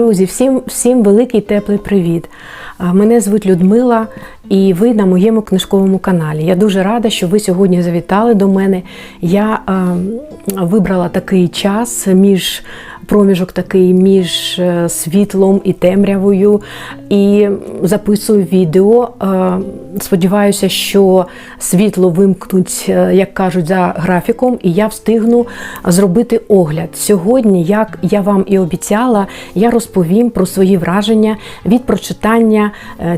Друзі, всім, всім великий теплий привіт. Мене звуть Людмила, і ви на моєму книжковому каналі. Я дуже рада, що ви сьогодні завітали до мене. Я е, вибрала такий час між проміжок такий між е, світлом і темрявою, і записую відео. Е, Сподіваюся, що світло вимкнуть, е, як кажуть, за графіком, і я встигну зробити огляд. Сьогодні, як я вам і обіцяла, я розповім про свої враження від прочитання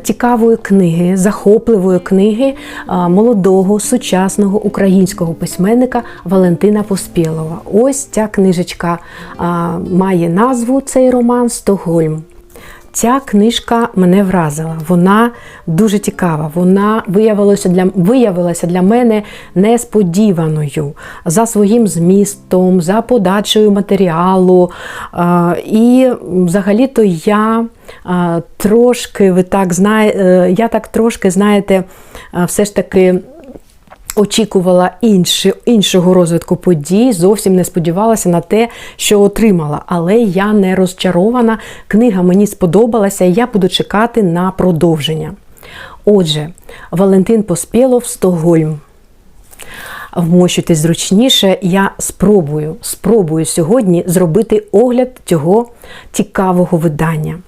цікавої книги, захопливої книги молодого сучасного українського письменника Валентина Поспєлова. Ось ця книжечка має назву цей роман Стокгольм. Ця книжка мене вразила. Вона дуже цікава. Вона виявилася для виявилася для мене несподіваною за своїм змістом, за подачею матеріалу. А, І взагалі-то я а, трошки, ви так знає, я так трошки, знаєте, все ж таки. Очікувала інші, іншого розвитку подій, зовсім не сподівалася на те, що отримала. Але я не розчарована. Книга мені сподобалася, і я буду чекати на продовження. Отже, Валентин Поспєлов Стокгольм. Вмощуйтесь зручніше, я спробую, спробую сьогодні зробити огляд цього цікавого видання.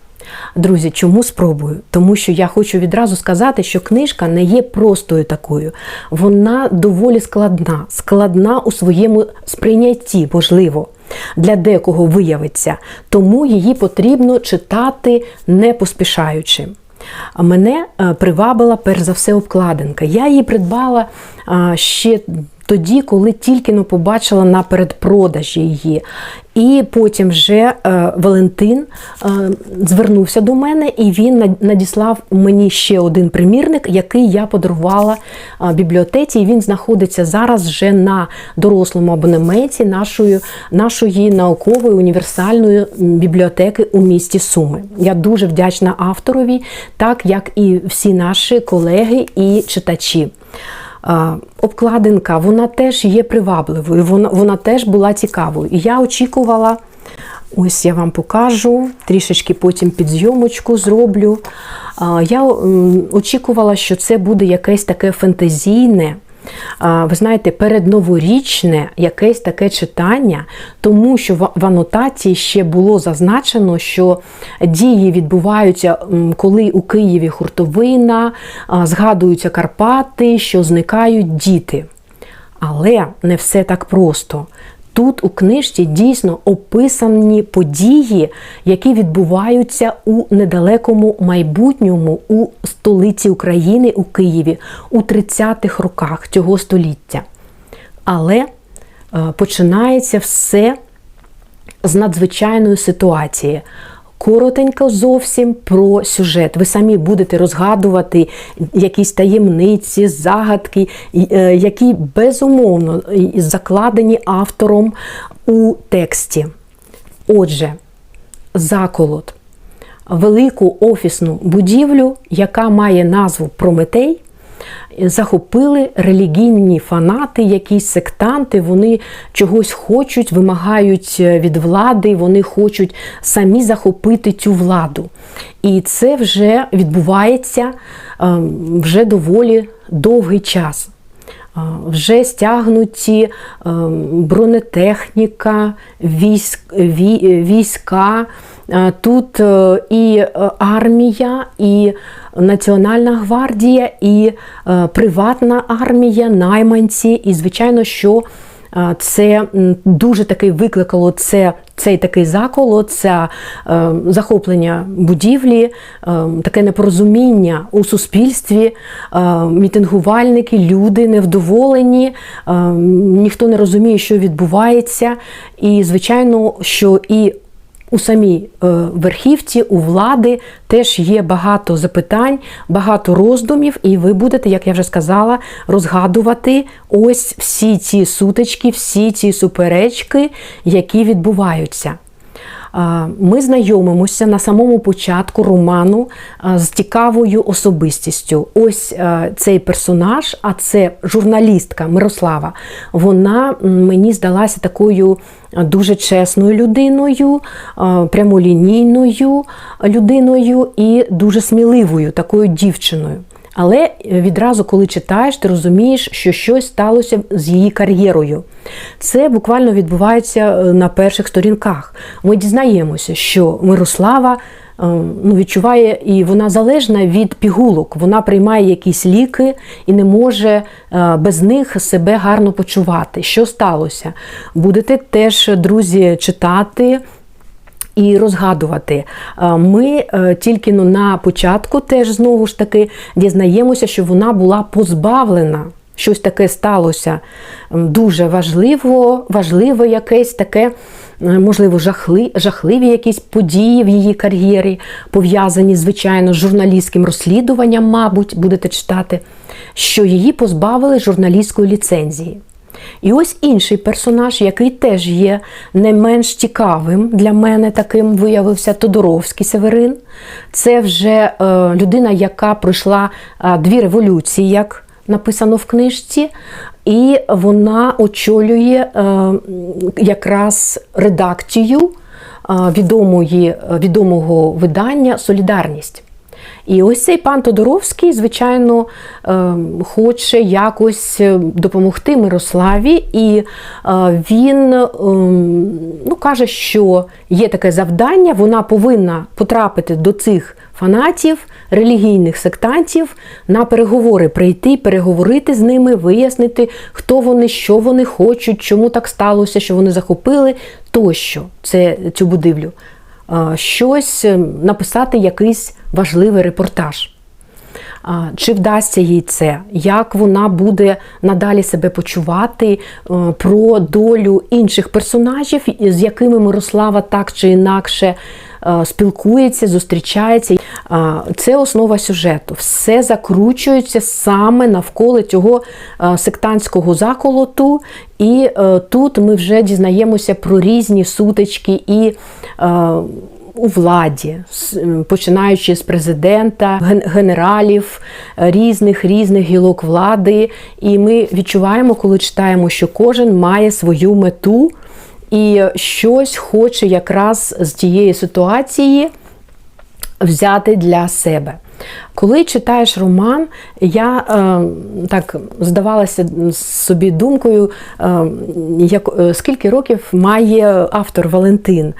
Друзі, чому спробую? Тому що я хочу відразу сказати, що книжка не є простою такою. Вона доволі складна, складна у своєму сприйнятті, можливо. Для декого виявиться, тому її потрібно читати не поспішаючи. Мене е, привабила перш за все обкладинка. Я її придбала ще тоді, коли тільки но побачила на передпродажі її. І потім вже е, Валентин е, звернувся до мене, і він надіслав мені ще один примірник, який я подарувала е, бібліотеці. І він знаходиться зараз вже на дорослому абонементі нашої, нашої наукової універсальної бібліотеки у місті Суми. Я дуже вдячна авторові, так як і всі наші колеги і читачі. Обкладинка, вона теж є привабливою, вона, вона теж була цікавою. І я очікувала, ось я вам покажу, трішечки потім підзйомочку зроблю. Я очікувала, що це буде якесь таке фентезійне. Ви знаєте, передноворічне якесь таке читання, тому що в анотації ще було зазначено, що дії відбуваються, коли у Києві хуртовина, згадуються Карпати, що зникають діти. Але не все так просто. Тут у книжці дійсно описані події, які відбуваються у недалекому майбутньому у столиці України у Києві у 30-х роках цього століття. Але е, починається все з надзвичайної ситуації. Коротенько зовсім про сюжет. Ви самі будете розгадувати якісь таємниці, загадки, е, які безумовно закладені автором у тексті. Отже, заколот. Велику офісну будівлю, яка має назву Прометей, захопили релігійні фанати, якісь сектанти, вони чогось хочуть, вимагають е, від влади, вони хочуть самі захопити цю владу. І це вже відбувається е, вже доволі довгий час. Е, Вже стягнуті бронетехніка, військ, війська. Е, Тут е, і е, армія, і Національна гвардія, і приватна армія, найманці. І, звичайно, що це дуже таки викликало це, цей такий заколот, це е, захоплення будівлі, е, таке непорозуміння у суспільстві, е, мітингувальники, люди невдоволені, е, ніхто не розуміє, що відбувається. І, звичайно, що і у самій е, верхівці, у влади теж є багато запитань, багато роздумів, і ви будете, як я вже сказала, розгадувати ось всі ці сутички, всі ці суперечки, які відбуваються. Ми знайомимося на самому початку роману з цікавою особистістю. Ось цей персонаж, а це журналістка Мирослава. Вона мені здалася такою дуже чесною людиною, прямолінійною людиною і дуже сміливою такою дівчиною. Але відразу, коли читаєш, ти розумієш, що щось сталося з її кар'єрою. Це буквально відбувається е, на перших сторінках. Ми дізнаємося, що Мирослава ну, відчуває, і вона залежна від пігулок. Вона приймає якісь ліки і не може е, без них себе гарно почувати. Що сталося? Будете теж, друзі, читати. І розгадувати. Е, Ми е, тільки ну, на початку теж знову ж таки дізнаємося, що вона була позбавлена. Щось таке сталося дуже важливо, важливе якесь таке, е, можливо, жахли, жахливі якісь події в її кар'єрі, пов'язані, звичайно, з журналістським розслідуванням, мабуть, будете читати, що її позбавили журналістської ліцензії. І ось інший персонаж, який теж є не менш цікавим для мене, таким виявився Тодоровський Северин. Це вже е, людина, яка пройшла е, дві революції, як написано в книжці, і вона очолює е, якраз редакцію е, відомої, відомого видання Солідарність. І ось цей пан Тодоровський, звичайно, е, хоче якось допомогти Мирославі, і е, він е, ну, каже, що є таке завдання, вона повинна потрапити до цих фанатів, релігійних сектантів на переговори, прийти, переговорити з ними, вияснити, хто вони, що вони хочуть, чому так сталося, що вони захопили тощо це, цю будівлю. Щось написати якийсь важливий репортаж. Чи вдасться їй це, як вона буде надалі себе почувати про долю інших персонажів, з якими Мирослава так чи інакше спілкується, зустрічається. Це основа сюжету. Все закручується саме навколо цього сектантського заколоту. І тут ми вже дізнаємося про різні сутички і у владі, починаючи з президента, генералів, різних різних гілок влади. І ми відчуваємо, коли читаємо, що кожен має свою мету і щось хоче якраз з тієї ситуації взяти для себе. Коли читаєш роман, я е, так здавалася собі думкою, е, як, е, скільки років має автор Валентин. Е,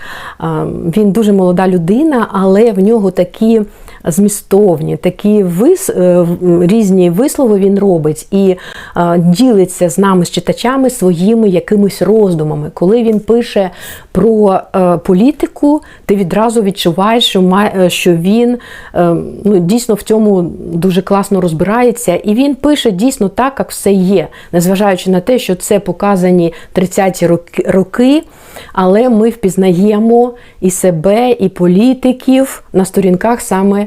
він дуже молода людина, але в нього такі змістовні, такі вис, е, різні вислови він робить і е, ділиться з нами, з читачами, своїми якимись роздумами. Коли він пише про е, політику, ти відразу відчуваєш, що, має, що він ну, дійсно в цьому дуже класно розбирається, і він пише дійсно так, як все є, незважаючи на те, що це показані 30-ті роки, але ми впізнаємо і себе, і політиків на сторінках саме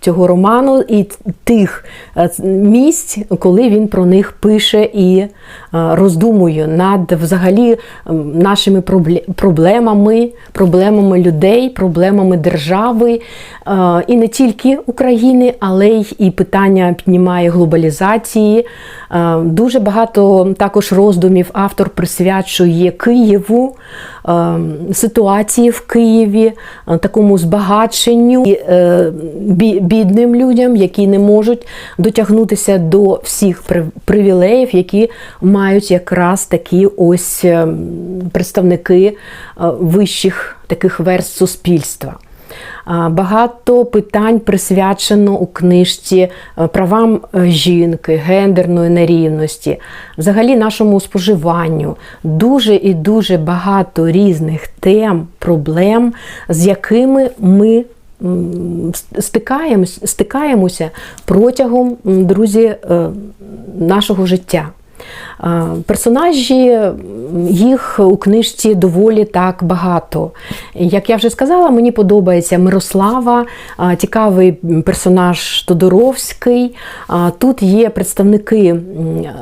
цього роману і тих місць, коли він про них пише і роздумує над взагалі нашими проблемами, проблемами людей, проблемами держави, і не тільки України, але й і питання піднімає глобалізації. Дуже багато також роздумів автор присвячує Києву. Ситуації в Києві, такому збагаченню бідним людям, які не можуть дотягнутися до всіх привілеїв, які мають якраз такі ось представники вищих таких верст суспільства. Багато питань присвячено у книжці правам жінки, гендерної нерівності, взагалі нашому споживанню. Дуже і дуже багато різних тем, проблем, з якими ми стикаємося, стикаємося протягом друзі нашого життя. Е, Персонажі їх у книжці доволі так багато. Як я вже сказала, мені подобається Мирослава, е, цікавий персонаж Тодоровський. Е, Тут є представники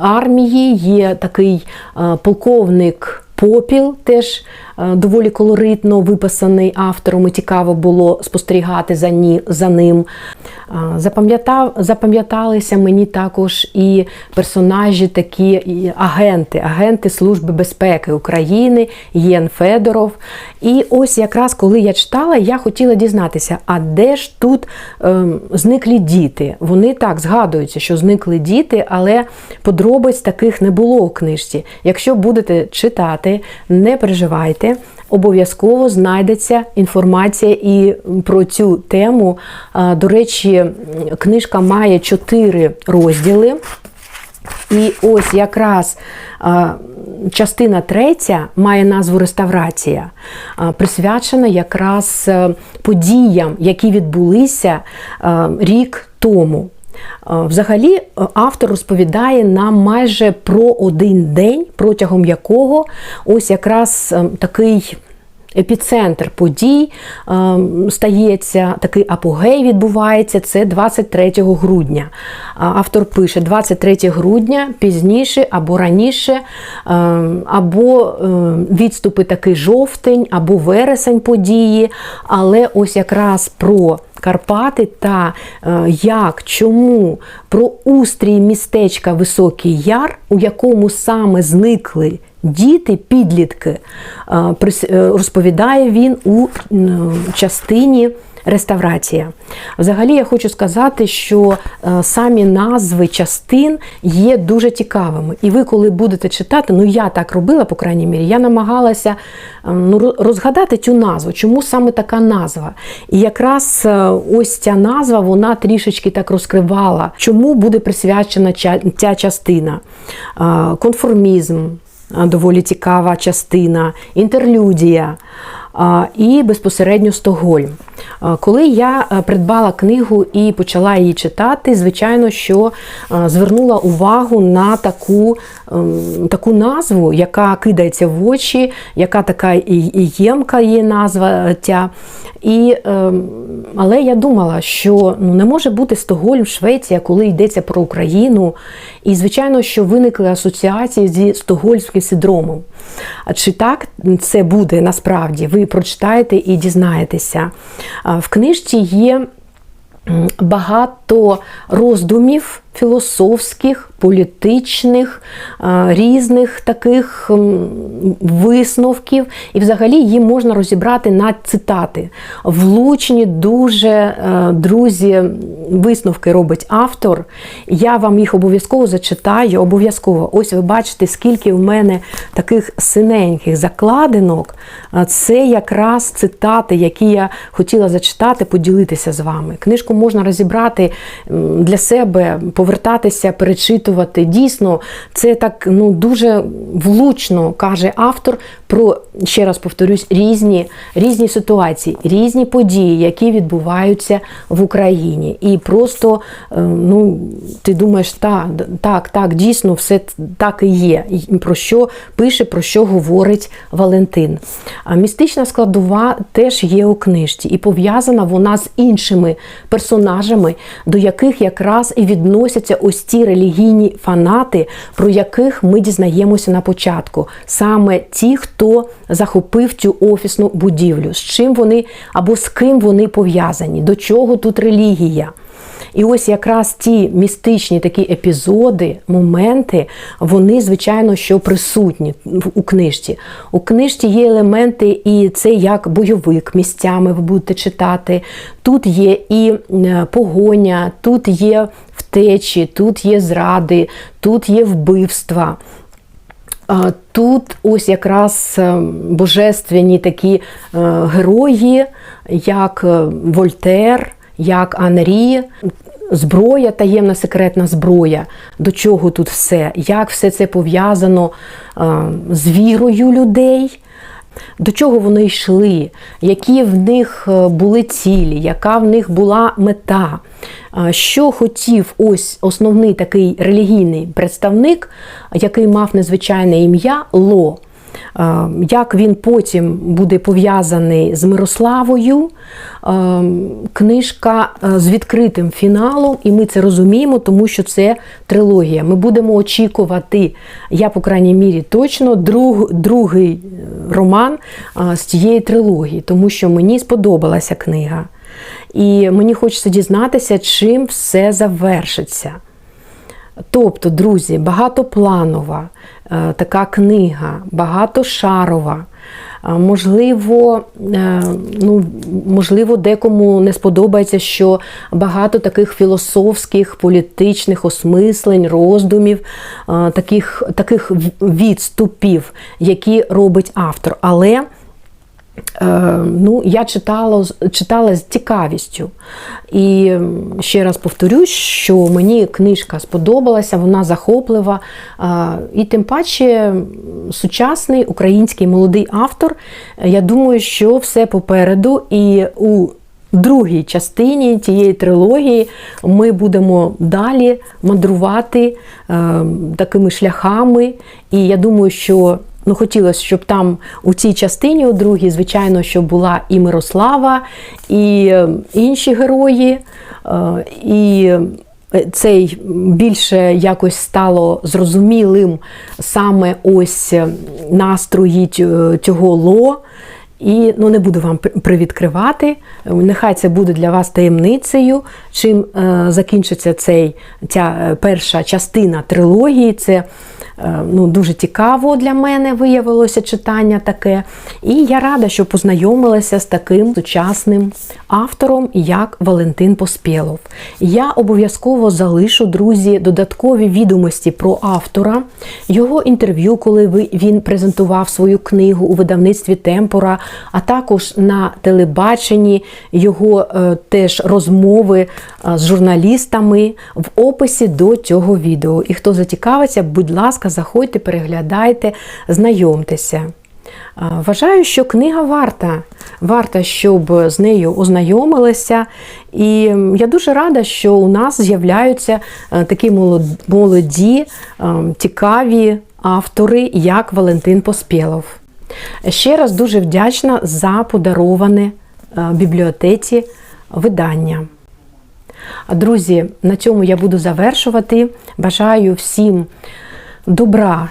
армії, є такий е, полковник. Попіл теж е, доволі колоритно виписаний автором, і цікаво було спостерігати за, ні, за ним. Е, запам'яталися мені також і персонажі, такі і агенти, агенти Служби безпеки України, Єн Федоров. І ось якраз коли я читала, я хотіла дізнатися, а де ж тут ем, зниклі діти? Вони так згадуються, що зникли діти, але подробиць таких не було у книжці. Якщо будете читати, не переживайте. Обов'язково знайдеться інформація і про цю тему. До речі, книжка має чотири розділи. І ось якраз частина третя має назву Реставрація, присвячена якраз е, подіям, які відбулися е, рік тому. Е, Взагалі, е, автор розповідає нам майже про один день, протягом якого ось якраз е, такий епіцентр подій е, стається, такий апогей відбувається. Це 23 грудня. Автор пише 23 грудня, пізніше або раніше, е, або е, відступи такий жовтень, або вересень події. Але ось якраз про Карпати та е, як, чому, про устрій містечка Високий Яр, у якому саме зникли діти, підлітки, е, е, розповідає він у частині. Реставрація. Взагалі, я хочу сказати, що е, самі назви частин є дуже цікавими. І ви, коли будете читати, ну я так робила, по крайній мірі, я намагалася ну, розгадати цю назву, чому саме така назва. І якраз ось ця назва вона трішечки так розкривала, чому буде присвячена ця частина. Конформізм, доволі цікава частина, інтерлюдія і безпосередньо Стокгольм. А, Коли я е, придбала книгу і почала її читати, звичайно, що е, звернула увагу на таку, ем, таку назву, яка кидається в очі, яка така і ємка є назва е, ця. І, ем, але я думала, що ну, не може бути Стокгольм, Швеція, коли йдеться про Україну. І, звичайно, що виникли асоціації зі стокгольмським синдромом. Чи так це буде насправді? Ви прочитаєте і дізнаєтеся. В книжці є багато роздумів філософських, політичних, різних таких висновків, і взагалі її можна розібрати на цитати. Влучні дуже е, друзі висновки робить автор. Я вам їх обов'язково зачитаю. Обов'язково. Ось ви бачите, скільки в мене таких синеньких закладинок. Це якраз цитати, які я хотіла зачитати, поділитися з вами. Книжку можна розібрати для себе, повертатися, перечитувати. Дійсно, це так ну дуже влучно каже автор про ще раз повторюсь, різні, різні ситуації, різні події, які відбуваються в Україні. І просто е, ну, ти думаєш, так, так, так, дійсно, все так і є. Про що пише, про що говорить Валентин. А містична складова теж є у книжці, і пов'язана вона з іншими персонажами, до яких якраз і відносяться ось ці релігійні фанати, про яких ми дізнаємося на початку. Саме ті, хто захопив цю офісну будівлю, з чим вони або з ким вони пов'язані, до чого тут релігія. І ось якраз ті містичні такі епізоди, моменти, вони, звичайно, що присутні у книжці. У книжці є елементи, і це як бойовик місцями ви будете читати. Тут є і е, погоня, тут є втечі, тут є зради, тут є вбивства. Тут ось якраз е, божественні такі е, герої, як е, Вольтер, як Анрі, зброя, таємна секретна зброя. До чого тут все? Як все це пов'язано з вірою людей? До чого вони йшли, які в них е, були цілі, яка в них була мета, е, що хотів ось основний такий релігійний представник, який мав незвичайне ім'я Ло. Е, Як він потім буде пов'язаний з Мирославою, е, книжка е, з відкритим фіналом, і ми це розуміємо, тому що це трилогія. Ми будемо очікувати, я, по крайній мірі, точно друг, другий роман з цієї трилогії, тому що мені сподобалася книга. І мені хочеться дізнатися, чим все завершиться. Тобто, друзі, багатопланова е, така книга, багатошарова. Е, Можливо, е, ну, можливо, декому не сподобається, що багато таких філософських, політичних осмислень, роздумів, таких, таких відступів, які робить автор. Але ну, я читала, читала з цікавістю. І ще раз повторюсь, що мені книжка сподобалася, вона захоплива. Е, І тим паче сучасний український молодий автор. е, Я думаю, що все попереду. І у другій частині тієї трилогії ми будемо далі мандрувати е, такими шляхами. І я думаю, що ну, хотілося, щоб там у цій частині, у другій, звичайно, щоб була і Мирослава, і е, інші герої. е, і цей більше якось стало зрозумілим саме ось настрої цього ло. І ну, не буду вам привідкривати. Нехай це буде для вас таємницею. Чим е, закінчиться цей, ця е, перша частина трилогії. Це е, ну, дуже цікаво для мене виявилося читання таке. І я рада, що познайомилася з таким сучасним автором, як Валентин Поспєлов. Я обов'язково залишу, друзі, додаткові відомості про автора, його інтерв'ю, коли він презентував свою книгу у видавництві Темпора, а також на телебаченні його е, теж розмови е, з журналістами в описі до цього відео. І хто зацікавиться, будь ласка, заходьте, переглядайте, знайомтеся. Е, Вважаю, що книга варта, варта, щоб з нею ознайомилися. І я дуже рада, що у нас з'являються такі молоді, е, цікаві автори, як Валентин Поспєлов. Ще раз дуже вдячна за подароване е, бібліотеці видання. Друзі, на цьому я буду завершувати. Бажаю всім добра,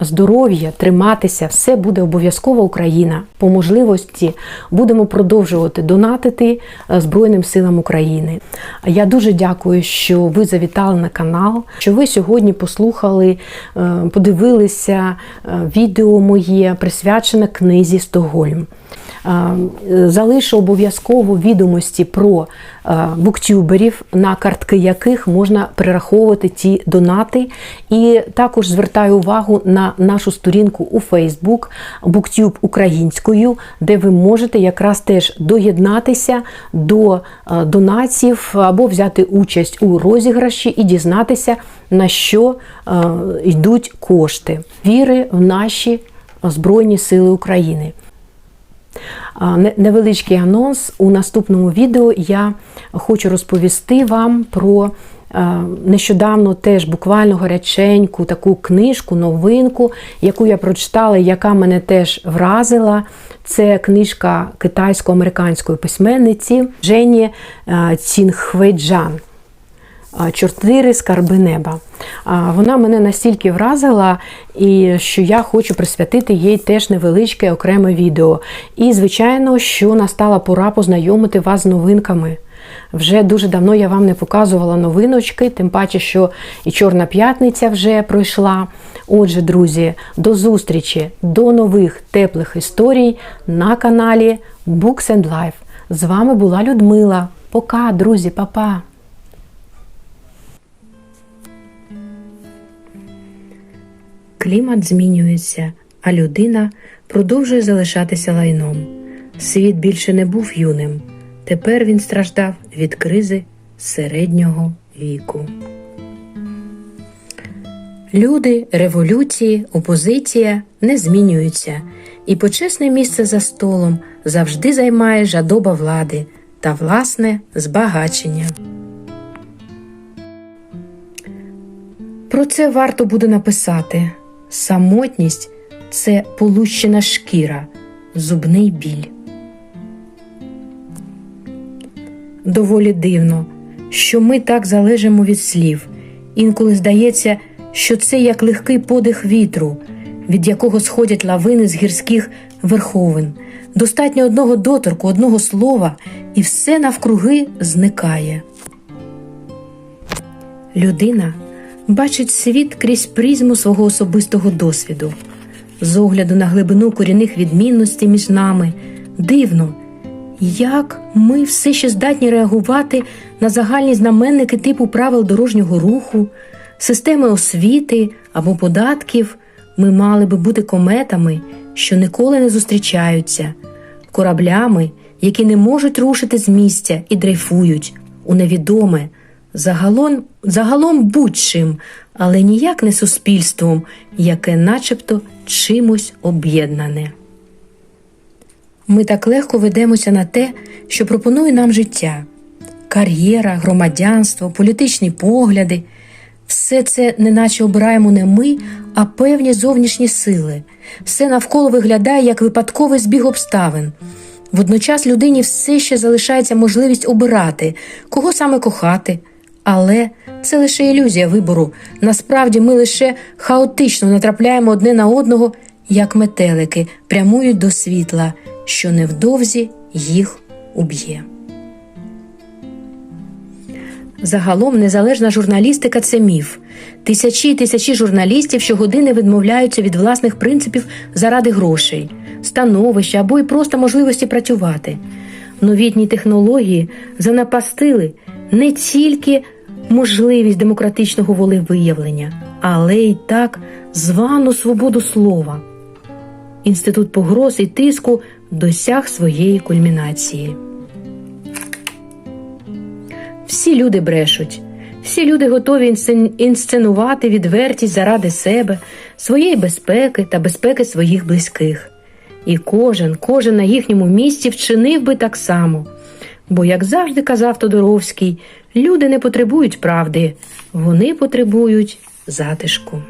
здоров'я, триматися. Все буде обов'язково Україна. По можливості будемо продовжувати донатити е, Збройним силам України. Я дуже дякую, що ви завітали на канал, що ви сьогодні послухали, е, подивилися е, відео моє присвячене книзі Стокгольм. Е, Залишу обов'язково відомості про е, буктюберів, на картки яких можна перераховувати ті донати. І також звертаю увагу на нашу сторінку у Facebook Буктюб українською, де ви можете якраз теж доєднатися до е, донатів або взяти участь у розіграші і дізнатися, на що е, йдуть кошти віри в наші Збройні Сили України. Невеличкий анонс. У наступному відео я хочу розповісти вам про е, нещодавно теж буквально гаряченьку таку книжку, новинку, яку я прочитала, яка мене теж вразила. Це книжка китайсько-американської письменниці Жені е, Цінхвейджан. А, Чотири скарби неба. Вона мене настільки вразила, і що я хочу присвятити їй теж невеличке окреме відео. І, звичайно, що настала пора познайомити вас з новинками. Вже дуже давно я вам не показувала новиночки, тим паче, що і Чорна п'ятниця вже пройшла. Отже, друзі, до зустрічі, до нових теплих історій на каналі Books and Life. З вами була Людмила. Пока, друзі, па-па! Клімат змінюється, а людина продовжує залишатися лайном. Світ більше не був юним. Тепер він страждав від кризи середнього віку. Люди, революції, опозиція не змінюються. і почесне місце за столом завжди займає жадоба влади та власне збагачення. Про це варто буде написати: самотність це полущена шкіра, зубний біль. Доволі дивно, що ми так залежимо від слів. Інколи здається, що це як легкий подих вітру, від якого сходять лавини з гірських верховин. Достатньо одного доторку, одного слова, і все навкруги зникає. Людина бачить світ крізь призму свого особистого досвіду. З огляду на глибину корінних відмінностей між нами дивно, як ми все ще здатні реагувати на загальні знаменники типу правил дорожнього руху, системи освіти або податків, ми мали би бути кометами, що ніколи не зустрічаються, кораблями, які не можуть рушити з місця і дрейфують у невідоме, загалом, загалом будь-чим, але ніяк не суспільством, яке начебто чимось об'єднане. Ми так легко ведемося на те, що пропонує нам життя, кар'єра, громадянство, політичні погляди. Все це неначе обираємо не ми, а певні зовнішні сили. Все навколо виглядає як випадковий збіг обставин. Водночас людині все ще залишається можливість обирати, кого саме кохати. Але це лише ілюзія вибору. Насправді ми лише хаотично натрапляємо одне на одного, як метелики, прямують до світла, що невдовзі їх уб'є. Загалом незалежна журналістика це міф. Тисячі і тисячі журналістів щогодини відмовляються від власних принципів заради грошей, становища або й просто можливості працювати. Новітні технології занапастили не тільки можливість демократичного волевиявлення, але й так звану свободу слова. Інститут погроз і тиску досяг своєї кульмінації. Всі люди брешуть, всі люди готові інсценувати відвертість заради себе, своєї безпеки та безпеки своїх близьких. І кожен, кожен на їхньому місці вчинив би так само. Бо, як завжди казав Тодоровський, люди не потребують правди, вони потребують затишку.